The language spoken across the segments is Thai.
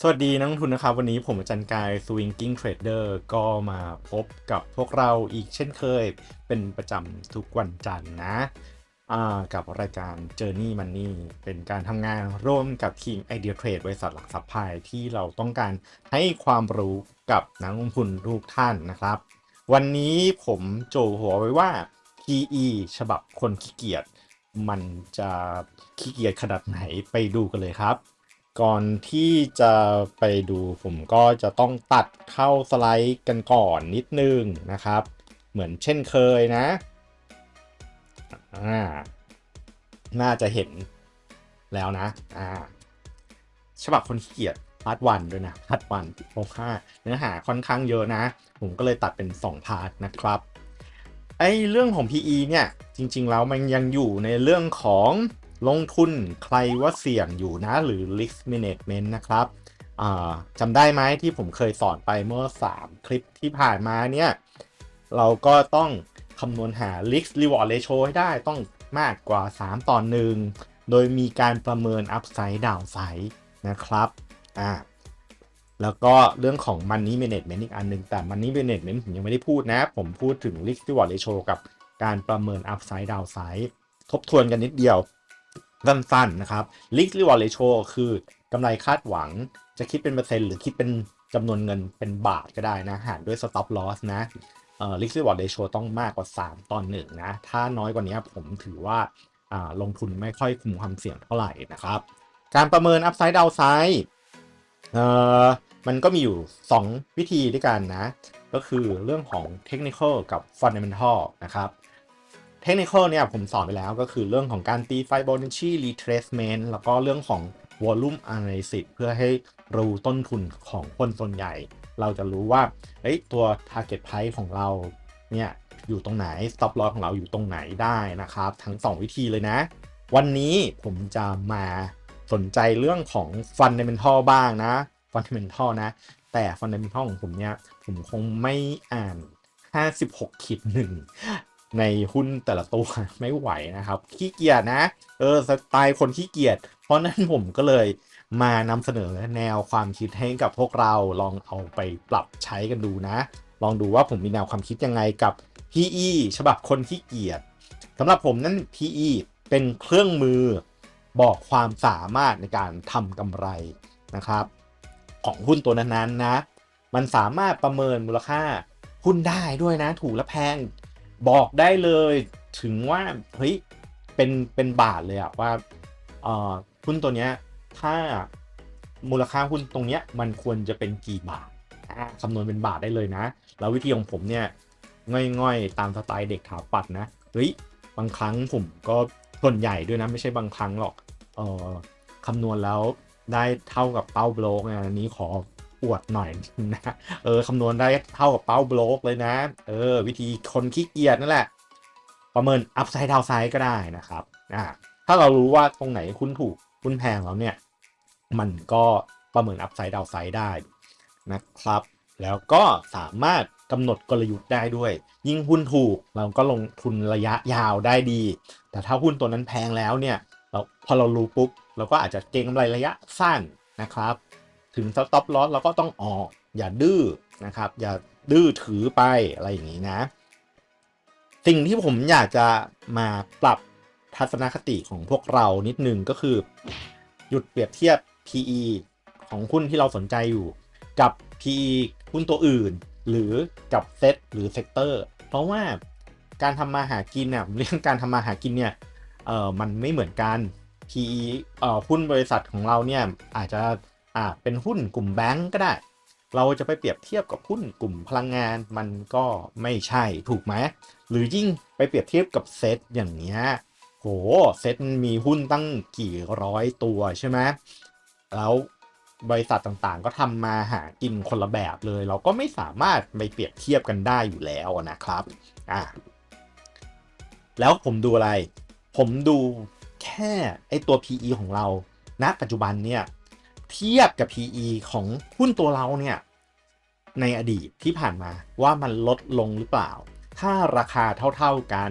สวัสดีนักลงทุนนะครับ วันนี้ผมอาจารย์กาย Swinging Trader ก็มาพบกับพวกเราอีกเช่นเคย เป็นประจำทุกวันจันทร์นะกับรายการ Journey Money เป็นการทำงานร่วมกับทีม Idea Trade บริษัทหลักทรัพย์พายที่เราต้องการให้ความรู้กับนักลงทุนทุกท่านนะครับ วันนี้ผมโจหัวไว้ว่า PE ฉบับคนขี้เกียจมันจะขี้เกียจขนาดไหนไปดูกันเลยครับ ก่อนที่จะไปดูผมก็จะต้องตัดเข้าสไลด์กันก่อนนิดนึงนะครับ เหมือนเช่นเคยนะอ่าน่าจะเห็นแล้วนะอ่าฉบับคนเกียจพาร์ทวันด้วยนะพาร์ทวันเพราะว่าเนื้อหาค่อนข้างเยอะนะ ผมก็เลยตัดเป็น 2 พาร์ทนะครับไอเรื่องของ PE เนี่ย จริง ๆ แล้วมันยังอยู่ในเรื่องของ ลงทุนใครว่าเสี่ยงอยู่นะหรือ risk management นะครับจำได้ไหมที่ผมเคยสอนไปเมื่อ 3 คลิปที่ผ่านมาเนี่ย เราก็ต้องคำนวณหา risk reward ratio ให้ได้ต้องมากกว่า 3 ต่อ 1 โดยมีการประเมิน upside downside นะครับอ่าแล้วก็เรื่องของ money management อีกอันหนึ่งแต่ money management ผมยังไม่ได้พูดนะ ผมพูดถึง risk reward ratio กับการประเมิน upside downside ทบทวนกันนิดเดียว สั้นๆนะครับ risk reward ratio คือกำไรคาดหวังจะคิดเป็นเปอร์เซ็นต์หรือคิดเป็นจำนวนเงินเป็นบาทก็ได้นะหารด้วย stop loss นะเอ่อ risk reward ratio ต้องมากกว่า 3 ต่อ1นะ ถ้าน้อยกว่านี้ผมถือว่าลงทุนไม่ค่อยคุมความเสี่ยงเท่าไหร่นะครับ การประเมิน upside downside เอ่อมันก็มีอยู่ 2 วิธีด้วยกันนะ ก็คือเรื่องของ technical กับ fundamental นะครับ technical เนี่ยผมสอนไปแล้วก็คือเรื่องของการตี Fibonacci retracement แล้วก็เรื่องของ volume analysis เพื่อให้รู้ต้นทุนของคนส่วนใหญ่ เราจะรู้ว่าเฮ้ยตัว target price ของเราเนี่ยอยู่ตรงไหน stop loss ของเราอยู่ตรงไหนได้นะครับ ทั้ง 2 วิธีเลยนะ วันนี้ผมจะมาสนใจเรื่องของ fundamental บ้างนะ fundamental นะ แต่ fundamental ของผมเนี่ย ผมคงไม่อ่าน 56ขีดหนึ่ง ในหุ้นแต่ละตัวไม่ไหวนะครับ ขี้เกียจนะ เออสไตล์คนขี้เกียจเพราะนั้นผมก็เลยมานำเสนอแนวความคิดให้กับพวกเราลองเอาไปปรับใช้กันดูนะ ลองดูว่าผมมีแนวความคิดยังไงกับ PE ฉบับคนขี้เกียจสำหรับผมนั้น PE เป็นเครื่องมือบอกความสามารถในการทำกำไรนะครับ ของหุ้นตัวนั้นๆนะ มันสามารถประเมินมูลค่าหุ้นได้ด้วยนะ ถูกและแพง บอกได้เลยถึงว่าเฮ้ยเป็นเป็นบาทเลยอะว่าเอ่อหุ้นตัวเนี้ยถ้ามูลค่าหุ้นตรงเนี้ยมันควรจะเป็นกี่บาทอ่าคำนวณเป็นบาทได้เลยนะ แล้ววิธีของผมเนี่ยง่อยๆ ตามสไตล์เด็กถาปัดนะเฮ้ยบางครั้งผมก็ส่วนใหญ่ด้วยนะไม่ใช่บางครั้งหรอกเออคำนวณแล้วได้เท่ากับเป้าโบลกนะอันนี้ขอ อวดหน่อยนะเออคำนวณได้เท่ากับเป้าบล็อกเลยนะ เออ วิธีคนขี้เกียจนั่นแหละ ประเมิน upside downside ก็ได้นะครับอ่าถ้าเรารู้ว่าตรงไหนคุณถูกคุณแพงแล้วเนี่ย มันก็ประเมิน upside downside ได้นะครับ แล้วก็สามารถกำหนดกลยุทธ์ได้ด้วย ยิ่งหุ้นถูกเราก็ลงทุนระยะยาวได้ดี แต่ถ้าหุ้นตัวนั้นแพงแล้วเนี่ยเราพอเรารู้ปุ๊บเราก็อาจจะเก็งกำไรระยะสั้นนะครับ ถึง stop loss เราก็ต้องออก อย่าดื้อนะครับ อย่าดื้อถือไปอะไรอย่างนี้นะ สิ่งที่ผมอยากจะมาปรับทัศนคติของพวกเรานิดนึงก็คือ หยุดเปรียบเทียบ PE ของหุ้นที่เราสนใจอยู่กับ PE หุ้นตัวอื่น หรือกับเซตหรือเซกเตอร์เพราะว่าการทำมาหากินเนี่ยเรื่องการทำมาหากินเนี่ยเออมันไม่เหมือนกัน PE เอ่อหุ้นบริษัทของเราเนี่ยอาจจะ อ่าเป็นหุ้นกลุ่มแบงก์ก็ได้ เราจะไปเปรียบเทียบกับหุ้นกลุ่มพลังงานมันก็ไม่ใช่ถูกไหมหรือยิ่งไปเปรียบเทียบกับเซตอย่างเนี้ยโหเซตมีหุ้นตั้งกี่ร้อยตัวใช่ไหมแล้วบริษัทต่างๆ ก็ทำมาหากินคนละแบบเลย เราก็ไม่สามารถไปเปรียบเทียบกันได้อยู่แล้วนะครับอ่าแล้วผมดูอะไร ผมดูแค่ไอตัว PE ของเราณปัจจุบันเนี่ย เทียบกับ PE ของหุ้นตัวเราเนี่ยในอดีตที่ผ่านมาว่ามันลดลงหรือเปล่า ถ้าราคาเท่าๆกัน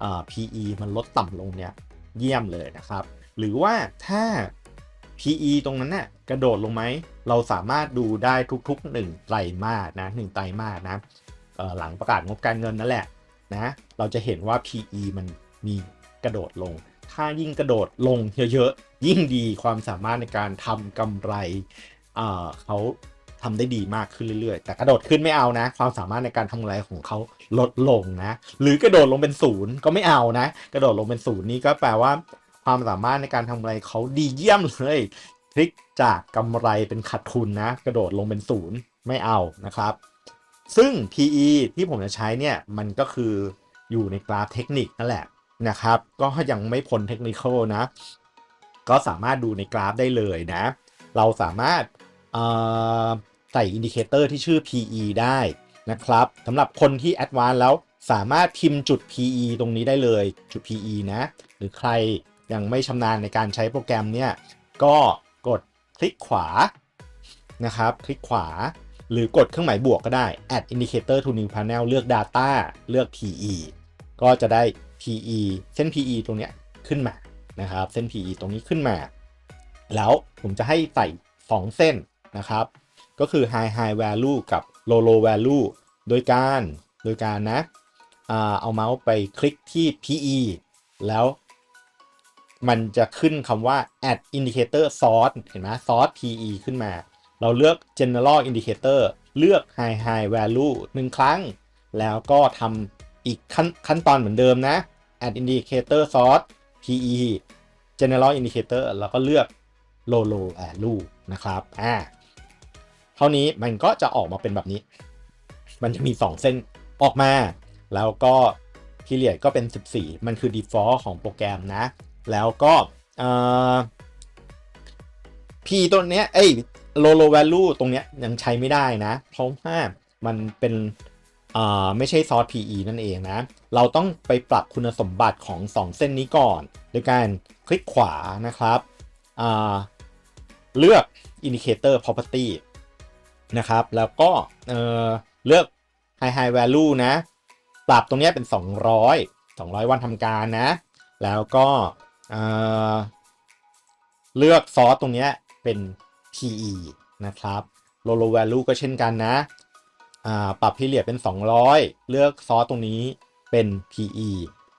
เอ่อ PE มันลดต่ำลงเนี่ยเยี่ยมเลยนะครับ หรือว่าถ้า PE ตรงนั้นน่ะกระโดดลงไหม เราสามารถดูได้ทุกๆ 1 ไตรมาสนะ1ไตรมาสนะหลังประกาศงบการเงินนั่นแหละนะ เราจะเห็นว่า PE มันมีกระโดดลง ถ้ายิ่งกระโดดลงเยอะๆ ยิ่งดีความสามารถในการทำกำไรเขาทำได้ดีมากขึ้นเรื่อยๆ แต่กระโดดขึ้นไม่เอานะ ความสามารถในการทำกำไรของเขาลดลงนะ หรือกระโดดลงเป็นศูนย์ก็ไม่เอานะ กระโดดลงเป็นศูนย์นี่ก็แปลว่า ความสามารถในการทำกำไรเขาดีเยี่ยมเลยพลิกจากกำไรเป็นขาดทุนนะ กระโดดลงเป็นศูนย์ไม่เอานะครับ ซึ่ง PE ที่ผมจะใช้เนี่ยมันก็คืออยู่ในกราฟเทคนิคนั่นแหละ นะครับ ก็ยังไม่พ้นเทคนิคนะ ก็สามารถดูในกราฟได้เลยนะ เราสามารถใส่อินดิเคเตอร์ที่ชื่อ PE ได้นะครับสำหรับคนที่แอดวานแล้วสามารถพิมพ์จุด PE ตรงนี้ได้เลยจุด PE นะ หรือใครยังไม่ชำนาญในการใช้โปรแกรมเนี่ย ก็กดคลิกขวานะครับ คลิกขวา หรือกดเครื่องหมายบวกก็ได้ add indicator to new panel เลือก data เลือก PE ก็จะได้ PE เส้น PE ตรงเนี้ยขึ้นมานะครับ เส้น PE ตรงนี้ขึ้นมา แล้วผมจะให้ใส่ 2 เส้นนะครับ ก็คือ high high value กับ low low value โดยการโดยการนะเอาเมาส์ไปคลิกที่ PE แล้วมันจะขึ้นคำว่า add indicator source เห็นไหม source PE ขึ้นมา เราเลือก general indicator เลือก high high value หนึ่งครั้ง แล้วก็ทำอีกขั้นขั้นตอนเหมือนเดิมนะ add indicator source PE general indicator แล้วก็เลือก low low value นะครับอ่าเท่านี้มันก็จะออกมาเป็นแบบนี้ มันจะมี 2 เส้นออกมา แล้วก็ period ก็เป็น 14 มันคือ default ของโปรแกรมนะ แล้วก็เอ่อ P ตัวเนี้ยเอ้ย low low value ตรงเนี้ยยังใช้ไม่ได้นะ เพราะว่ามันเป็น ไม่ใช่ซอส PE นั่นเองนะ เราต้องไปปรับคุณสมบัติของ 2 เส้นนี้ก่อน โดยการคลิกขวานะครับ เลือก indicator property นะครับ แล้วก็เเลือก high high value นะ ปรับตรงนี้เป็น 200 200 วันทำการนะ แล้วก็เเลือกซอสตรงนี้เป็น PE นะครับ low low value ก็เช่นกันนะ ปรับพิเรียดเป็น 200 เลือกซอสตรงนี้เป็น PE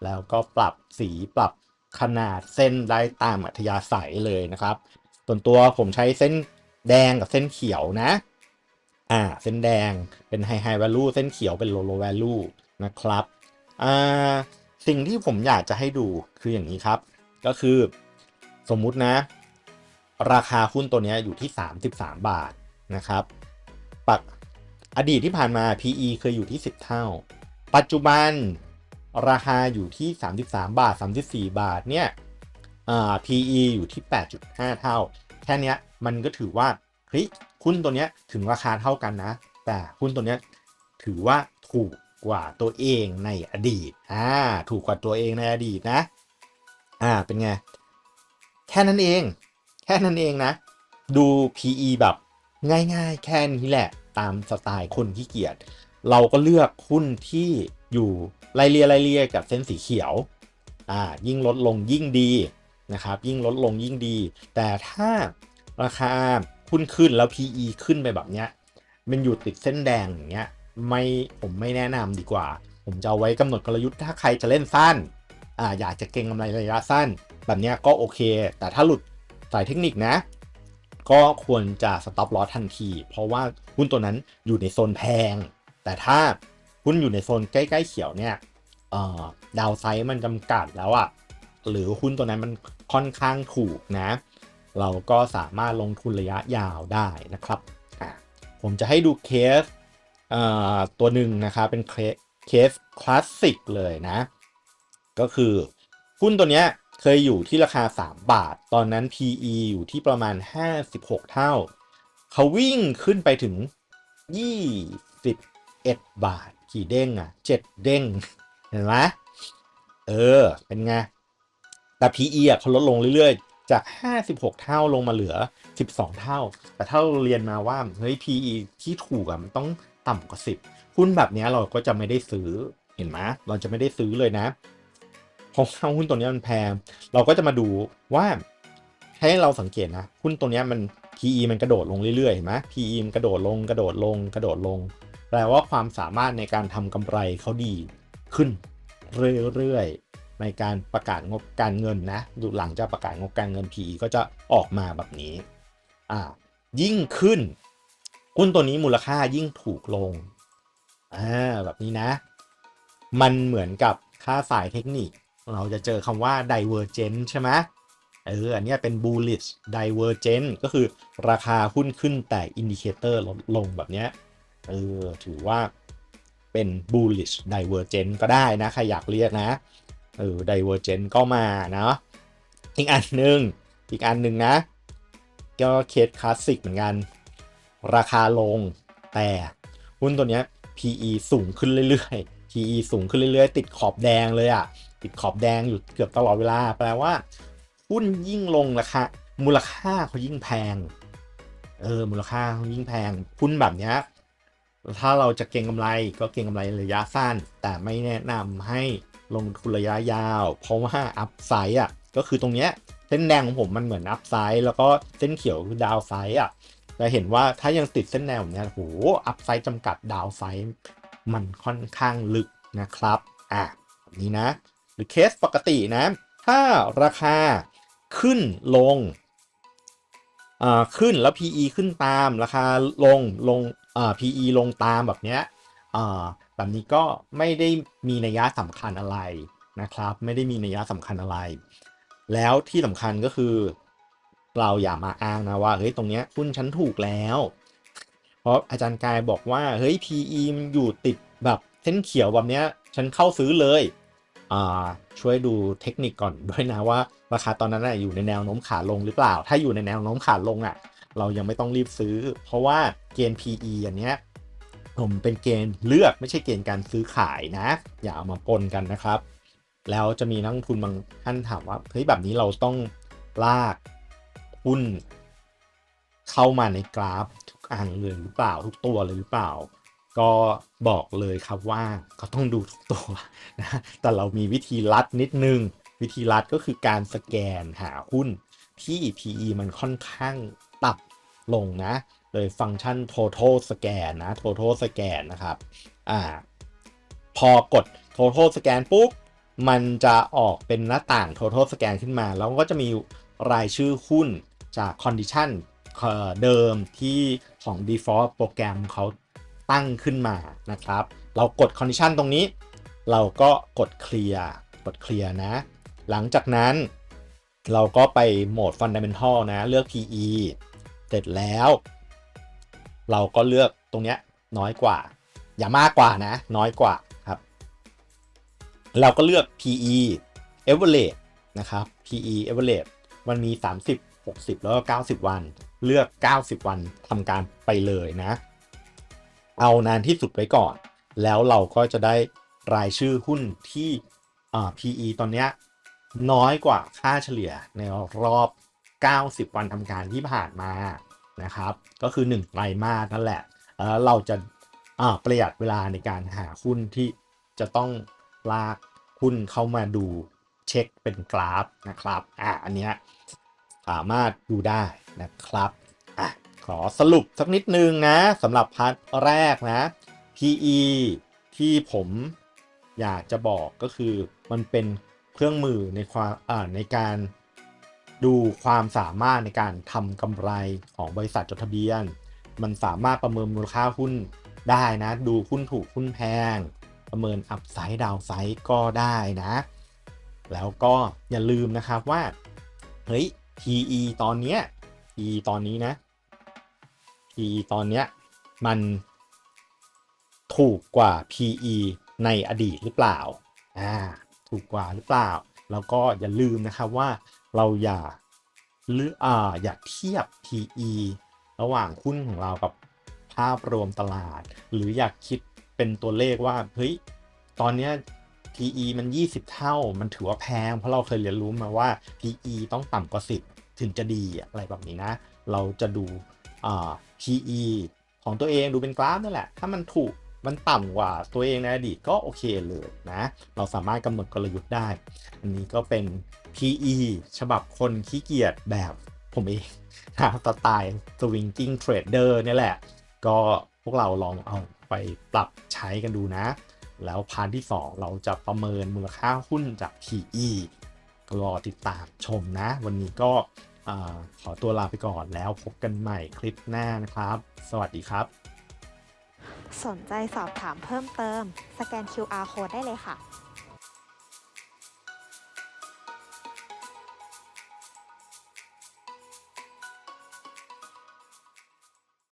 แล้วก็ปรับสีปรับขนาดเส้นได้ตามอัธยาศัยเลยนะครับ ส่วนตัวผมใช้เส้นแดงกับเส้นเขียวนะ อ่า เส้นแดงเป็น high high value เส้นเขียวเป็น low low value นะครับ อ่า สิ่งที่ผมอยากจะให้ดูคืออย่างนี้ครับ ก็คือสมมุตินะ ราคาหุ้นตัวนี้อยู่ที่ 33 บาทนะครับ ปัก อดีตที่ผ่านมา PE เคยอยู่ที่ 10 เท่า ปัจจุบันราคาอยู่ที่ 33 บาท 34 บาทเนี่ย PE อยู่ที่ 8.5 เท่า แค่นี้มันก็ถือว่าเฮ้ยหุ้นตัวเนี้ยถึงราคาเท่ากันนะ แต่หุ้นตัวเนี้ยถือว่าถูกกว่าตัวเองในอดีต อ่า ถูกกว่าตัวเองในอดีตนะ อ่า เป็นไง แค่นั้นเอง แค่นั้นเองนะ ดู PE แบบง่ายๆ แค่นี้แหละ ตามสไตล์คนขี้เกียจเราก็เลือกหุ้นที่อยู่ไล่เลียไล่เลียกับเส้นสีเขียวอ่ายิ่งลดลงยิ่งดีนะครับ ยิ่งลดลงยิ่งดี แต่ถ้าราคาหุ้นขึ้นแล้ว PE ขึ้นไปแบบเนี้ยมันอยู่ติดเส้นแดงอย่างเงี้ยไม่ผมไม่แนะนำดีกว่า ผมจะเอาไว้กำหนดกลยุทธ์ถ้าใครจะเล่นสั้นอ่าอยากจะเก็งกำไรระยะสั้น แบบเนี้ยก็โอเค แต่ถ้าหลุดสายเทคนิคนะ ก็ควรจะสต็อปลอสทันที เพราะว่าหุ้นตัวนั้นอยู่ในโซนแพง แต่ถ้าหุ้นอยู่ในโซนใกล้ๆเขียวเนี่ยเอ่อดาวไซด์มันจำกัดแล้วอะ่ะหรือหุ้นตัวนั้นมันค่อนข้างถูกนะ เราก็สามารถลงทุนระยะยาวได้นะครับ ผมจะให้ดูเคสเอ่อตัวหนึ่งนะครับเป็นเคสคลาสสิกเลยนะ ก็คือหุ้นตัวเนี้ย เคยอยู่ที่ราคา 3 บาท ตอนนั้น PE อยู่ที่ประมาณ 56 เท่า เขาวิ่งขึ้นไปถึง 21 บาท กี่เด้งอะ 7 เด้ง เห็นไหมเออ เป็นไง แต่ PE อะเขาลดลงเรื่อยๆ จาก 56 เท่าลงมาเหลือ 12 เท่า แต่ถ้าเราเรียนมาว่า เฮ้ย PE ที่ถูกอะมันต้องต่ำกว่า 10หุ้นแบบนี้เราก็จะไม่ได้ซื้อ เห็นไหมเราจะไม่ได้ซื้อเลยนะ เพราะว่าหุ้นตัวนี้มันแพง เราก็จะมาดูว่าให้เราสังเกตนะ หุ้นตัวนี้มัน PE มันกระโดดลงเรื่อยๆเห็นไหม PE มันกระโดดลงกระโดดลงกระโดดลง แปลว่าความสามารถในการทำกำไรเขาดีขึ้นเรื่อยๆ ในการประกาศงบการเงินนะดูหลังจากประกาศงบการเงิน PE ก็จะออกมาแบบนี้อ่ายิ่งขึ้นหุ้นตัวนี้มูลค่ายิ่งถูกลงอ่าแบบนี้นะ มันเหมือนกับค่าสายเทคนิค เราจะเจอคำว่า divergent ใช่ไหมเอออันนี้เป็น bullish divergent ก็คือราคาหุ้นขึ้นแต่อินดิเคเตอร์ลดลงแบบเนี้ยเออถือว่าเป็น bullish divergent ก็ได้นะ ใครอยากเรียกนะเออ divergent ก็มานะอีกอันหนึ่งอีกอันหนึ่งนะ ก็เคสคลาสสิกเหมือนกัน ราคาลงแต่หุ้นตัวเนี้ย PE สูงขึ้นเรื่อยๆ PE สูงขึ้นเรื่อยๆ ติดขอบแดงเลยอะ่ะ ติดขอบแดงอยู่เกือบตลอดเวลา แปลว่าหุ้นยิ่งลงราคามูลค่าเขายิ่งแพง เออ มูลค่าเขายิ่งแพงหุ้นแบบเนี้ยถ้าเราจะเก็งกำไรก็เก็งกำไรระยะสั้น แต่ไม่แนะนำให้ลงทุนระยะยาว เพราะว่าอัพไซด์อะก็คือตรงเนี้ยเส้นแดงของผมมันเหมือนอัพไซด์แล้วก็เส้นเขียวคือดาวไซด์อะจะเห็นว่าถ้ายังติดเส้นแนวเนี้ยโหอัพไซด์จำกัดดาวไซด์มันค่อนข้างลึกนะครับ อะนี้นะ หรือเคสปกตินะ ถ้าราคาขึ้นลงขึ้นแล้ว PE ขึ้นตามราคาลงลง PE ลงตามแบบเนี้ยแบบนี้ก็ไม่ได้มีนัยยะสำคัญอะไรนะครับ ไม่ได้มีนัยยะสำคัญอะไร แล้วที่สำคัญก็คือ เราอย่ามาอ้างนะว่าเฮ้ยตรงเนี้ยหุ้นฉันถูกแล้ว เพราะอาจารย์กายบอกว่าเฮ้ย PE มันอยู่ติดแบบเส้นเขียวแบบเนี้ยฉันเข้าซื้อเลย ช่วยดูเทคนิคก่อนด้วยนะว่าราคาตอนนั้นอยู่ในแนวโน้มขาลงหรือเปล่า ถ้าอยู่ในแนวโน้มขาลงอะ เรายังไม่ต้องรีบซื้อ เพราะว่าเกณฑ์ PE อันเนี้ยผมเป็นเกณฑ์เลือกไม่ใช่เกณฑ์การซื้อขายนะ อย่าเอามาปนกันนะครับ แล้วจะมีนักทุนบางท่านถามว่าเฮ้ยแบบนี้เราต้องลากหุ้นเข้ามาในกราฟทุกอันเลยหรือเปล่าทุกตัวเลยหรือเปล่า ก็บอกเลยครับว่าก็ต้องดูทุกตัวนะแต่เรามีวิธีลัดนิดนึง วิธีลัดก็คือการสแกนหาหุ้นที่ PE มันค่อนข้างต่ำลงนะ เลยฟังก์ชัน total scan นะ total scan นะครับอ่าพอกด total scan ปุ๊บ มันจะออกเป็นหน้าต่าง total scan ขึ้นมา แล้วก็จะมีรายชื่อหุ้นจาก condition เอ่อเดิมที่ของ default โปรแกรมเขา ตั้งขึ้นมานะครับ เรากด condition ตรงนี้ เราก็กด clear กด clear นะ หลังจากนั้น เราก็ไปโหมด fundamental นะ เลือก PE เสร็จแล้ว เราก็เลือกตรงเนี้ยน้อยกว่า อย่ามากกว่านะ น้อยกว่าครับ เราก็เลือก PE average นะครับ PE average มันมี 30 60 แล้วก็90 วัน เลือก 90 วันทำการไปเลยนะ เอานานที่สุดไว้ก่อน แล้วเราก็จะได้รายชื่อหุ้นที่อ่า PE ตอนนี้น้อยกว่าค่าเฉลี่ยในรอบ 90 วันทำการที่ผ่านมานะครับ ก็คือ 1 ไตรมาสนั่นแหละแล้วเราจะอ่าประหยัดเวลาในการหาหุ้นที่จะต้องลากหุ้นเข้ามาดูเช็คเป็นกราฟนะครับ อะอันเนี้ยสามารถดูได้นะครับ ขอสรุปสักนิดนึงนะสำหรับพาร์ทแรกนะ PE ที่ผมอยากจะบอกก็คือมันเป็นเครื่องมือในความอ่าในการดูความสามารถในการทำกำไรของบริษัทจดทะเบียน มันสามารถประเมินมูลค่าหุ้นได้นะ ดูหุ้นถูกหุ้นแพง ประเมินอัพไซด์ดาวไซด์ก็ได้นะ แล้วก็อย่าลืมนะครับว่า เฮ้ย PE ตอนเนี้ย PE ตอนนี้นะ PE ตอนเนี้ยมันถูกกว่า PE ในอดีตหรือเปล่า อ่า ถูกกว่าหรือเปล่า แล้วก็อย่าลืมนะครับว่าเราอย่าหรืออ่าอย่าเทียบ PE ระหว่างหุ้นของเรากับภาพรวมตลาด หรืออยากคิดเป็นตัวเลขว่า เฮ้ย ตอนเนี้ย PE มัน 20 เท่า มันถือว่าแพง เพราะเราเคยเรียนรู้มาว่า PE ต้องต่ำกว่า 10 ถึงจะดีอะไรแบบนี้นะ เราจะดูอ่า PE ของตัวเองดูเป็นกราฟนั่นแหละ ถ้ามันถูกมันต่ำกว่าตัวเองในอดีตก็โอเคเลยนะ เราสามารถกำหนดกลยุทธ์ได้ อันนี้ก็เป็น PE ฉบับคนขี้เกียจแบบผมเองนะสไตล์ swinging trader เนี่ยแหละ ก็พวกเราลองเอาไปปรับใช้กันดูนะ แล้วพาร์ทที่ 2 เราจะประเมินมูลค่าหุ้นจาก PE รอติดตามชมนะ วันนี้ก็ อขอตัวลาไปก่อนแล้วพบกันใหม่คลิปหน้านะครับ สวัสดีครับ สนใจสอบถามเพิ่มเติม สแกน QR code ได้เลยค่ะ